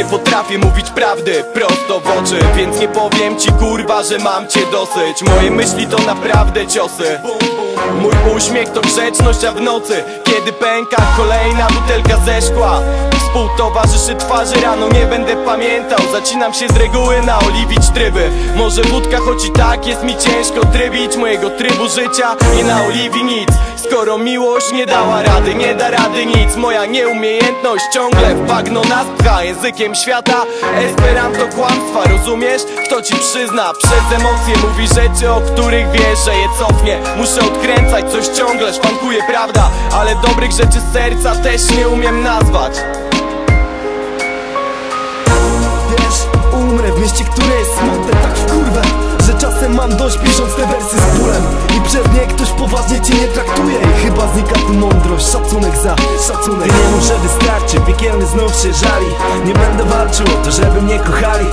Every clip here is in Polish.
Nie potrafię mówić prawdy prosto w oczy Więc nie powiem ci kurwa, że mam cię dosyć. Moje myśli to naprawdę ciosy. Mój uśmiech to grzeczność, a w nocy Kiedy pęka kolejna butelka ze szkła Współtowarzyszy twarzy rano nie będę pamiętał. Zacinam się z reguły na oliwić tryby. Może wódka, choć i tak jest mi ciężko trybić Mojego trybu życia. Nie na oliwi nic. Skoro miłość nie dała rady, nie da rady nic. Moja nieumiejętność ciągle w bagno nas pcha Językiem świata. Esperanto kłamstwa, rozumiesz? Kto ci przyzna? Przez emocje mówi rzeczy, o których wiesz, że je cofnie. Muszę odkręcać coś ciągle, szwankuje prawda. Ale dobrych rzeczy serca też nie umiem nazwać. Wiesz, umrę w mieście, które jest mam dość pisząc te wersy z bólem. I przez nie ktoś poważnie cię nie traktuje. I chyba znika tu mądrość, szacunek za szacunek. Nie może wystarczy, piekielny znów się żali. Nie będę walczył o to, żeby mnie kochali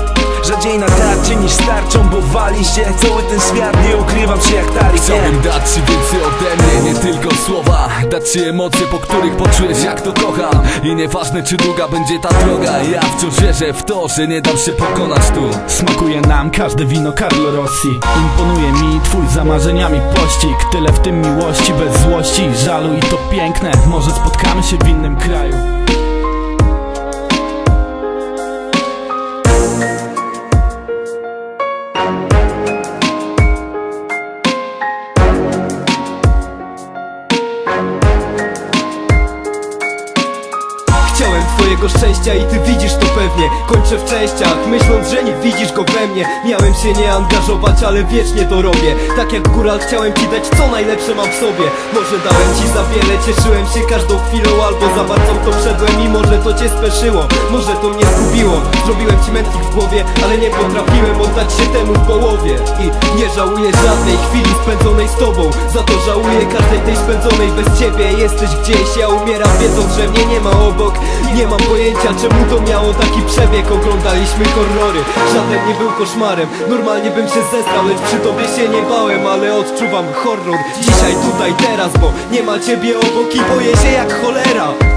Rzadziej na tarczy niż starczą, bo wali się Cały ten świat, nie ukrywam się jak talik Chciałbym dać ci więcej ode mnie, nie tylko słowa. Dać ci emocje, po których poczujesz jak to kocham. I nieważne czy długa będzie ta droga Ja wciąż wierzę w to, że nie dam się pokonać tu. Smakuje nam każde wino Carlo Rossi. Imponuje mi twój za marzeniami pościg. Tyle w tym miłości, bez złości, żalu i to piękne. Może spotkamy się w innym kraju Twojego szczęścia i ty widzisz to pewnie. Kończę w częściach, myśląc, że nie widzisz go we mnie. Miałem się nie angażować, ale wiecznie to robię. Tak jak góral chciałem ci dać co najlepsze mam w sobie. Może dałem ci za wiele, cieszyłem się każdą chwilą Albo za bardzo to wszedłem i może to cię speszyło Może to mnie zgubiło. Zrobiłem ci mętlik w głowie, ale nie potrafiłem oddać się temu w połowie. I nie żałuję żadnej chwili spędzonej z tobą. Za to żałuję każdej tej spędzonej bez ciebie. Jesteś gdzieś, ja umieram wiedząc, że mnie nie ma obok. Nie mam pojęcia czemu to miało taki przebieg? Oglądaliśmy horrory, żaden nie był koszmarem. Normalnie bym się zestał, lecz przy tobie się nie bałem Ale odczuwam horror. Dzisiaj, tutaj, teraz Bo nie ma ciebie obok i boję się jak cholera